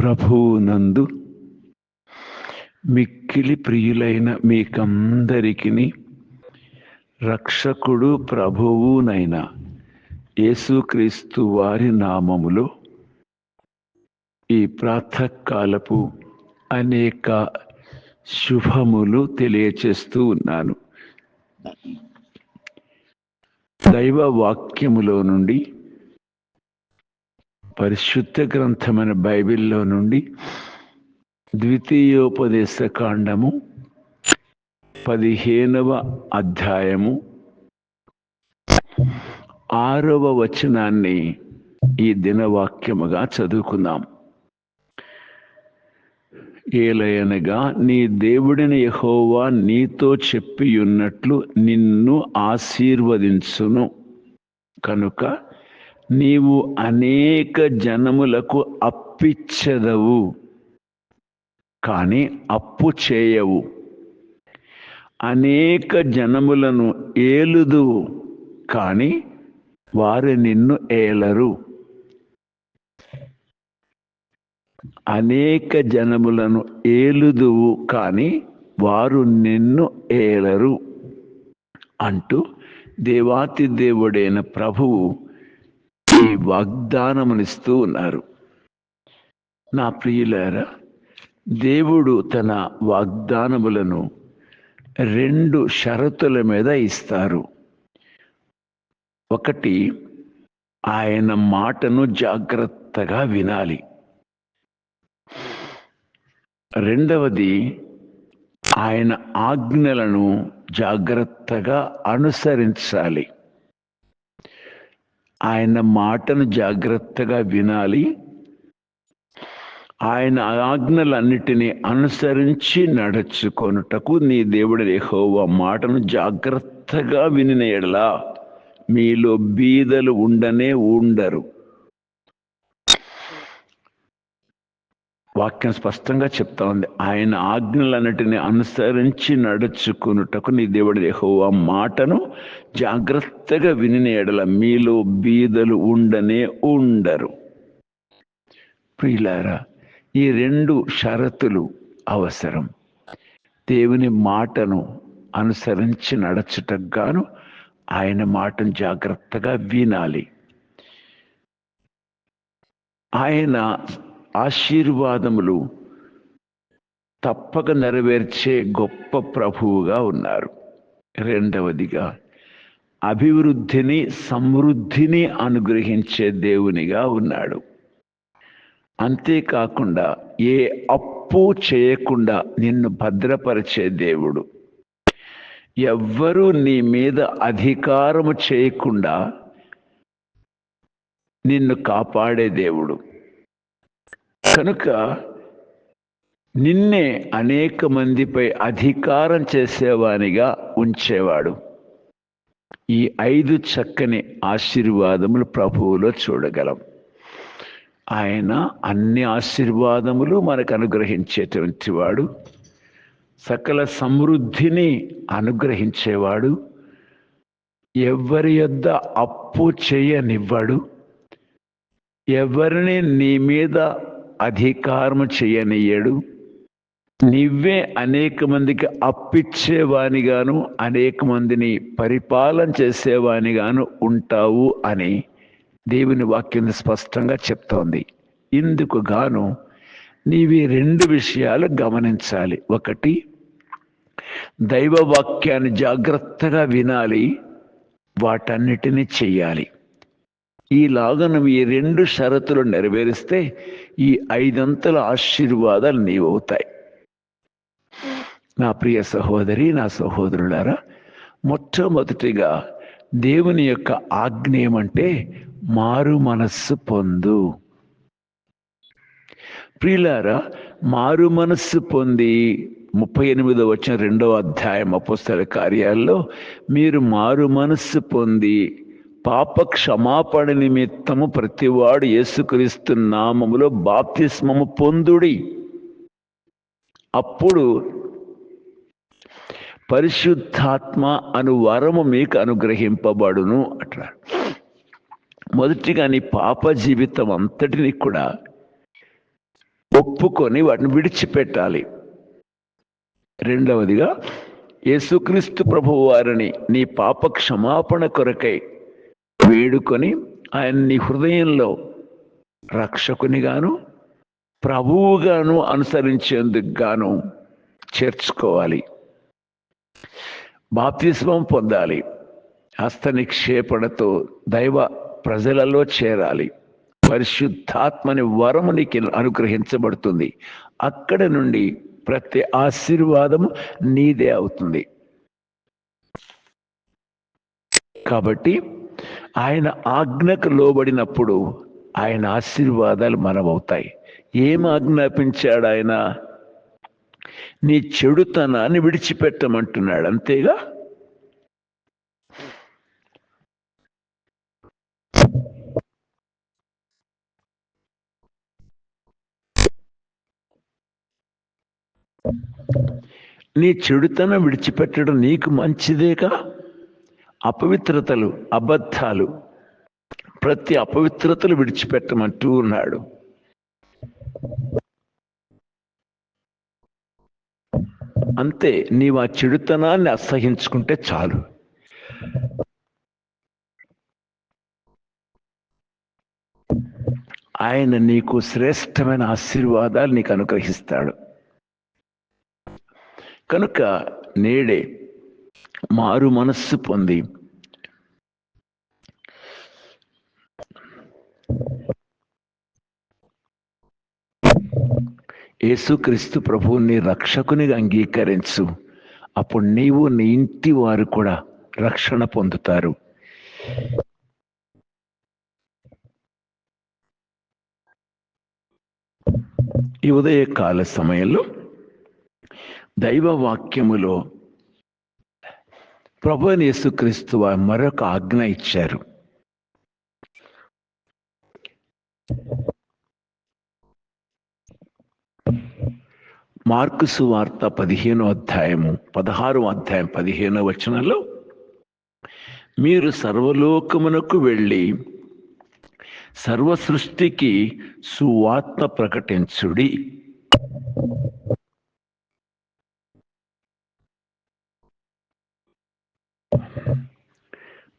ప్రభువునందు మిక్కిలి ప్రియులైన మీకందరికిని రక్షకుడు ప్రభువునైన యేసుక్రీస్తు వారి నామములో ఈ ప్రాతకాలపు అనేక శుభములు తెలియచేస్తూ ఉన్నాను. దైవ వాక్యములో నుండి పరిశుద్ధ గ్రంథమైన బైబిల్లో నుండి ద్వితీయోపదేశ కాండము పదిహేనవ అధ్యాయము ఆరవ వచనాన్ని ఈ దినవాక్యముగా చదువుకుందాం. ఏలయనగా నీ దేవుడిని యహోవా నీతో చెప్పియున్నట్లు నిన్ను ఆశీర్వదించును. కనుక నీవు అనేక జనములకు అప్పిచ్చదవు కానీ అప్పు చేయవు. అనేక జనములను ఏలుదువు కానీ వారు నిన్ను ఏలరు. అనేక జనములను ఏలుదువు కానీ వారు నిన్ను ఏలరు అంటూ దేవాతి దేవుడైన ప్రభువు ఈ వాగ్దానమునిస్తూ ఉన్నారు. నా ప్రియులారా దేవుడు తన వాగ్దానములను రెండు షరతుల మీద ఇస్తారు. ఒకటి ఆయన మాటను జాగ్రత్తగా వినాలి. రెండవది ఆయన ఆజ్ఞలను జాగ్రత్తగా అనుసరించాలి. ఆయన మాటను జాగ్రత్తగా వినాలి. ఆయన ఆజ్ఞలన్నిటినీ అనుసరించి నడుచుకొనుటకు నీ దేవుడి రేహోవ మాటను జాగ్రత్తగా వినిన ఎడలా మీలో బీదలు ఉండనే ఉండరు. వాక్యం స్పష్టంగా చెప్తా ఉంది. ఆయన ఆజ్ఞలన్నిటిని అనుసరించి నడుచుకున్నటకు నీ దేవుడి ఆ మాటను జాగ్రత్తగా వినియడల ఎడల మీలో బీదలు ఉండనే ఉండరు. ప్రియులారా ఈ రెండు షరతులు అవసరం. దేవుని మాటను అనుసరించి నడచుటకు గాను ఆయన మాటను జాగ్రత్తగా వినాలి. ఆయన ఆశీర్వాదములు తప్పక నెరవేర్చే గొప్ప ప్రభువుగా ఉన్నారు. రెండవదిగా అభివృద్ధిని సమృద్ధిని అనుగ్రహించే దేవునిగా ఉన్నాడు. అంతేకాకుండా ఏ అప్పు చేయకుండా నిన్ను భద్రపరిచే దేవుడు. ఎవ్వరూ నీ మీద అధికారము చేయకుండా నిన్ను కాపాడే దేవుడు. కనుక నిన్నే అనేక మందిపై అధికారం చేసేవానిగా ఉంచేవాడు. ఈ ఐదు చక్కని ఆశీర్వాదములు ప్రభువులో చూడగలం. ఆయన అన్ని ఆశీర్వాదములు మనకు అనుగ్రహించేటువంటి వాడు. సకల సమృద్ధిని అనుగ్రహించేవాడు. ఎవరి యొద్ద అప్పు చేయనివ్వడు. ఎవరిని నీ మీద అధికారం చేయనియ్యడు నువ్వే అనేక మందికి అప్పిచ్చేవానిగాను అనేక మందిని పరిపాలన చేసేవానిగాను ఉంటావు అని దేవుని వాక్యం స్పష్టంగా చెప్తోంది. ఇందుకు గాను నీవి రెండు విషయాలు గమనించాలి. ఒకటి దైవ వాక్యాన్ని జాగ్రత్తగా వినాలి. వాటన్నిటినీ చెయ్యాలి. ఈలాగా నువ్వు ఈ రెండు షరతులు నెరవేరిస్తే ఈ ఐదంతల ఆశీర్వాదాలు నీవవుతాయి. నా ప్రియ సహోదరి నా సహోదరులారా మొట్టమొదటిగా దేవుని యొక్క ఆజ్ఞ ఏమంటే మారు మనస్సు పొందు. ప్రియులారా మారు మనస్సు పొంది ముప్పై ఎనిమిదో వచ్చిన రెండవ అధ్యాయం అపుస్తల కార్యాల్లో మీరు మారు మనస్సు పొంది పాప క్షమాపణ నిమిత్తము ప్రతివాడు యేసుక్రీస్తు నామములో బాప్తిస్మము పొందుడి. అప్పుడు పరిశుద్ధాత్మ అను వరము మీకు అనుగ్రహింపబడును అట్లా మొదటిగా నీ పాప జీవితం అంతటిని కూడా ఒప్పుకొని వాటిని విడిచిపెట్టాలి. రెండవదిగా యేసుక్రీస్తు ప్రభు వారిని నీ పాప క్షమాపణ కొరకై వేడుకొని ఆయన్ని హృదయంలో రక్షకునిగాను ప్రభువుగాను అనుసరించేందుకు గాను చేర్చుకోవాలి. బాప్తిస్మం పొందాలి. హస్త నిక్షేపణతో దైవ ప్రజలలో చేరాలి. పరిశుద్ధాత్మని వరము నీకు అనుగ్రహించబడుతుంది. అక్కడ నుండి ప్రతి ఆశీర్వాదము నీదే అవుతుంది. కాబట్టి ఆయన ఆజ్ఞకు లోబడినప్పుడు ఆయన ఆశీర్వాదాలు మనమవుతాయి. ఏం ఆజ్ఞాపించాడు ఆయన? నీ చెడుతనాన్ని విడిచిపెట్టమంటున్నాడు అంతేగా? నీ చెడుతనం విడిచిపెట్టడం నీకు మంచిదేగా? అపవిత్రతలు అబద్ధాలు ప్రతి అపవిత్రతలు విడిచిపెట్టమంటూ ఉన్నాడు. అంతే నీవు ఆ చెడుతనాన్ని అసహించుకుంటే చాలు. ఆయన నీకు శ్రేష్టమైన ఆశీర్వాదాలు నీకు అనుగ్రహిస్తాడు. కనుక నేడే మారు మనస్సు పొంది. యేసుక్రీస్తు ప్రభువుని రక్షకుని అంగీకరించు. అప్పుడు నీవు నీ ఇంటి వారు కూడా రక్షణ పొందుతారు. ఈ ఉదయకాల సమయంలో దైవ వాక్యములో ప్రభు యేసుక్రీస్తు మరొక ఆజ్ఞ ఇచ్చారు. మార్కు సువార్త పదిహేనో అధ్యాయము పదహారో అధ్యాయం పదిహేనో వచనంలో మీరు సర్వలోకమునకు వెళ్ళి సర్వ సృష్టికి సువార్త ప్రకటించుడి.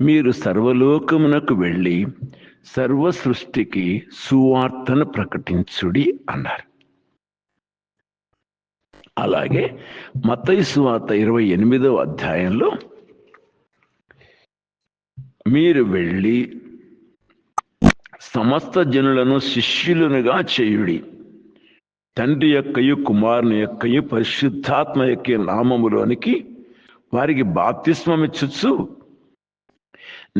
మీరు సర్వలోకమునకు వెళ్ళి సర్వ సృష్టికి సువార్తను ప్రకటించుడి అన్నారు. అలాగే మతయి సువార్త ఇరవై ఎనిమిదవ అధ్యాయంలో మీరు వెళ్ళి సమస్త జనులను శిష్యులనుగా చేయుడి. తండ్రి యొక్కయు కుమారుని యొక్కయు పరిశుద్ధాత్మ యొక్క నామములోనికి వారికి బాప్తిస్మమిచ్చుచు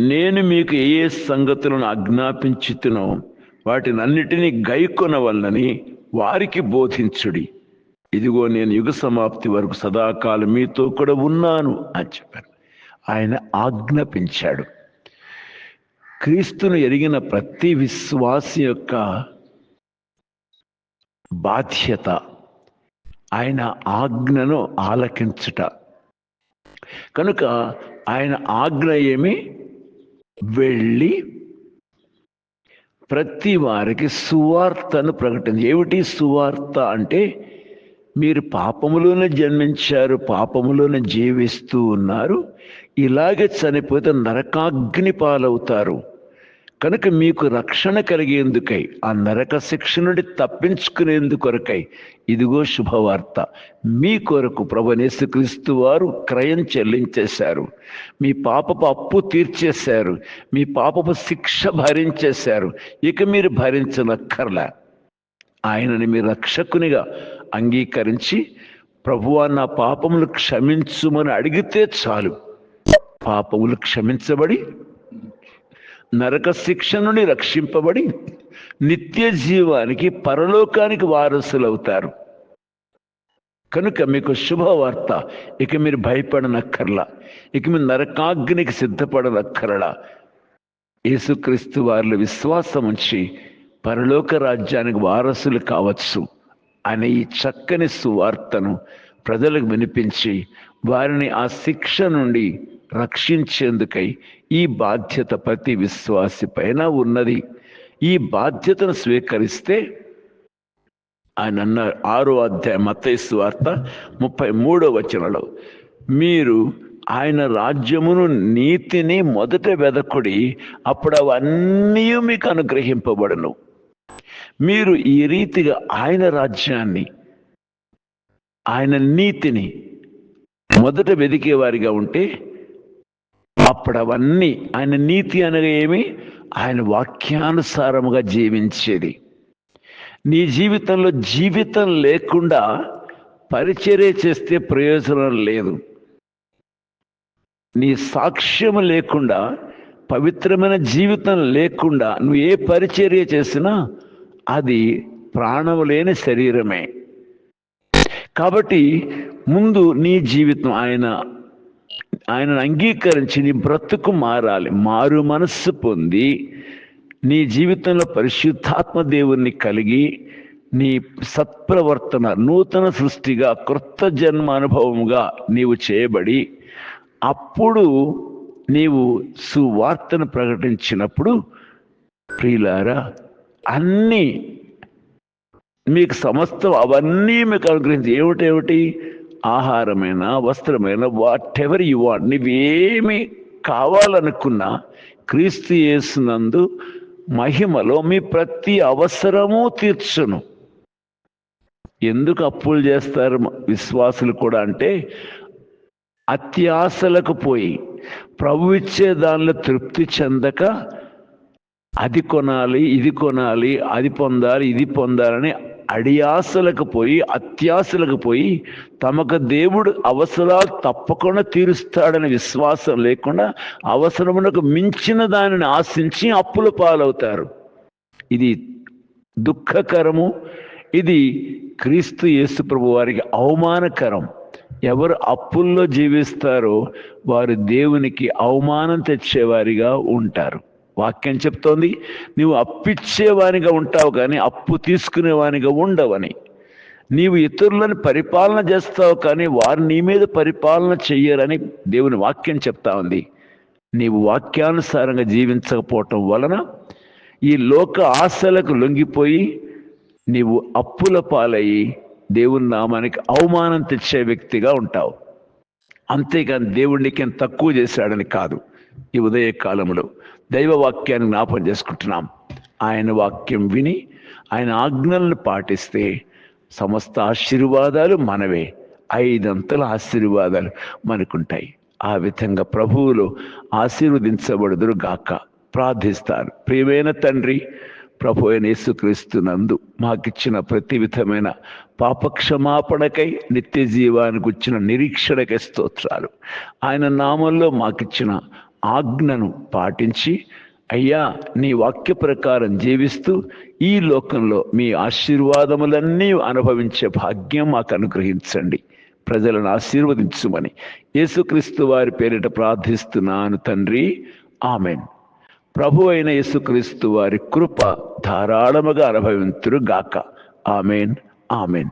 నేను మీకు ఏ ఏ సంగతులను ఆజ్ఞాపించుతునో వాటినన్నిటినీ గైకొనవల్లని వారికి బోధించుడి. ఇదిగో నేను యుగ సమాప్తి వరకు సదాకాలం మీతో కూడా ఉన్నాను అని చెప్పారు ఆయన ఆజ్ఞాపించాడు. క్రీస్తును ఎరిగిన ప్రతి విశ్వాసి యొక్క బాధ్యత ఆయన ఆజ్ఞను ఆలకించుట. కనుక ఆయన ఆజ్ఞ ఏమి? వెళ్ళి ప్రతి వారికి సువార్తను ప్రకటించి. ఏమిటి సువార్త అంటే మీరు పాపములోనే జన్మించారు పాపములోనే జీవిస్తూ ఉన్నారు ఇలాగే చనిపోతే నరకాగ్ని పాలవుతారు. కనుక మీకు రక్షణ కలిగేందుకై ఆ నరక శిక్ష నుండి తప్పించుకునేందుకొరకై ఇదిగో శుభవార్త. మీ కొరకు ప్రభనేసుక్రీస్తు వారు క్రయం చెల్లించేశారు. మీ పాపపు అప్పు తీర్చేశారు. మీ పాపపు శిక్ష భరించేశారు. ఇక మీరు భరించనక్కర్లా. ఆయనని మీ రక్షకునిగా అంగీకరించి ప్రభువా నా పాపములు క్షమించుమని అడిగితే చాలు. పాపములు క్షమించబడి నరక శిక్ష నుండి రక్షింపబడి నిత్య జీవానికి పరలోకానికి వారసులవుతారు. కనుక మీకు శుభవార్త ఇక మీరు భయపడనక్కర్లా ఇక మీరు నరకాగ్నికి సిద్ధపడనక్కర్లా. యేసుక్రీస్తు వారిలో విశ్వాసం ఉంచి పరలోక రాజ్యానికి వారసులు కావచ్చు అనే ఈ చక్కని సువార్తను ప్రజలకు వినిపించి వారిని ఆ శిక్ష నుండి రక్షించేందుకై ఈ బాధ్యత ప్రతి విశ్వాసి పైన ఉన్నది. ఈ బాధ్యతను స్వీకరిస్తే ఆయన అన్న ఆరో అధ్యాయం మత్తైసు వార్త ముప్పై మూడో వచనంలో మీరు ఆయన రాజ్యమును నీతిని మొదట వెదకుడి అప్పుడు అవన్నీ మీకు అనుగ్రహింపబడను. మీరు ఈ రీతిగా ఆయన రాజ్యాన్ని ఆయన నీతిని మొదట వెదికేవారిగా ఉంటే అప్పుడు అవన్నీ ఆయన నీతి అనగా ఏమి? ఆయన వాక్యానుసారముగా జీవించేది. నీ జీవితంలో జీవితం లేకుండా పరిచర్య చేస్తే ప్రయోజనం లేదు. నీ సాక్ష్యం లేకుండా పవిత్రమైన జీవితం లేకుండా నువ్వు ఏ పరిచర్య చేసినా అది ప్రాణం లేని శరీరమే. కాబట్టి ముందు నీ జీవితం ఆయన ఆయనను అంగీకరించి నీ బ్రతుకు మారాలి. మారు మనస్సు పొంది నీ జీవితంలో పరిశుద్ధాత్మ దేవుణ్ణి కలిగి నీ సత్ప్రవర్తన నూతన సృష్టిగా కృత జన్మ అనుభవముగా నీవు చేయబడి అప్పుడు నీవు సువార్తను ప్రకటించినప్పుడు ప్రియులారా అన్నీ మీకు సమస్తం అవన్నీ మీకు అనుగ్రహించి ఏమిటేమిటి ఆహారమైన వస్త్రమైన వాట్ ఎవర్ యు వాంట్ నీవేమి కావాలనుకున్నా క్రీస్తు చేసినందు మహిమలో మీ ప్రతి అవసరము తీర్చును. ఎందుకు అప్పులు చేస్తారు విశ్వాసులు కూడా అంటే అత్యాశలకు పోయి ప్రభు ఇచ్చే దానిలో తృప్తి చెందక అది కొనాలి ఇది కొనాలి అది పొందాలి ఇది పొందాలని అడియాసలకు పోయి అత్యాశలకు పోయి తమకు దేవుడు అవసరాలు తప్పకుండా తీరుస్తాడనే విశ్వాసం లేకుండా అవసరమునకు మించిన దానిని ఆశించి అప్పుల పాలవుతారు. ఇది దుఃఖకరము. ఇది క్రీస్తు యేసు ప్రభు వారికి అవమానకరం. ఎవరు అప్పుల్లో జీవిస్తారో వారు దేవునికి అవమానం తెచ్చేవారిగా ఉంటారు. వాక్యం చెప్తోంది నీవు అప్పిచ్చేవానిగా ఉంటావు కానీ అప్పు తీసుకునేవానిగా ఉండవని. నీవు ఇతరులను పరిపాలన చేస్తావు కానీ వారు నీ మీద పరిపాలన చెయ్యరని దేవుని వాక్యం చెప్తా ఉంది. నీవు వాక్యానుసారంగా జీవించకపోవటం వలన ఈ లోక ఆశలకు లొంగిపోయి నీవు అప్పుల పాలయ్యి దేవుని నామానికి అవమానం తెచ్చే వ్యక్తిగా ఉంటావు. అంతేకాని దేవుడికి తక్కువ చేశాడని కాదు. ఈ ఉదయ కాలంలో దైవ వాక్యాన్ని జ్ఞాపం చేసుకుంటున్నాం. ఆయన వాక్యం విని ఆయన ఆజ్ఞలను పాటిస్తే సమస్త ఆశీర్వాదాలు మనవే. ఐదంతల ఆశీర్వాదాలు మనకుంటాయి. ఆ విధంగా ప్రభువులు ఆశీర్వదించబడుదురు గాక ప్రార్థిస్తారు ప్రియమైన తండ్రి ప్రభు అయిన యేసుక్రీస్తునందు మాకిచ్చిన ప్రతి విధమైన పాపక్షమాపణకై నిత్య జీవానికి వచ్చిన నిరీక్షణకై స్తోత్రాలు. ఆయన నామంలో మాకిచ్చిన ఆజ్ఞను పాటించి అయ్యా నీ వాక్య ప్రకారం జీవిస్తూ ఈ లోకంలో మీ ఆశీర్వాదములన్నీ అనుభవించే భాగ్యం మాకు అనుగ్రహించండి. ప్రజలను ఆశీర్వదించుమని యేసుక్రీస్తు వారి పేరిట ప్రార్థిస్తున్నాను తండ్రి. ఆమెన్. ప్రభు అయిన యేసుక్రీస్తు వారి కృప ధారాళముగా అనుభవింతురుగాక ఆమెన్. ఆమెన్.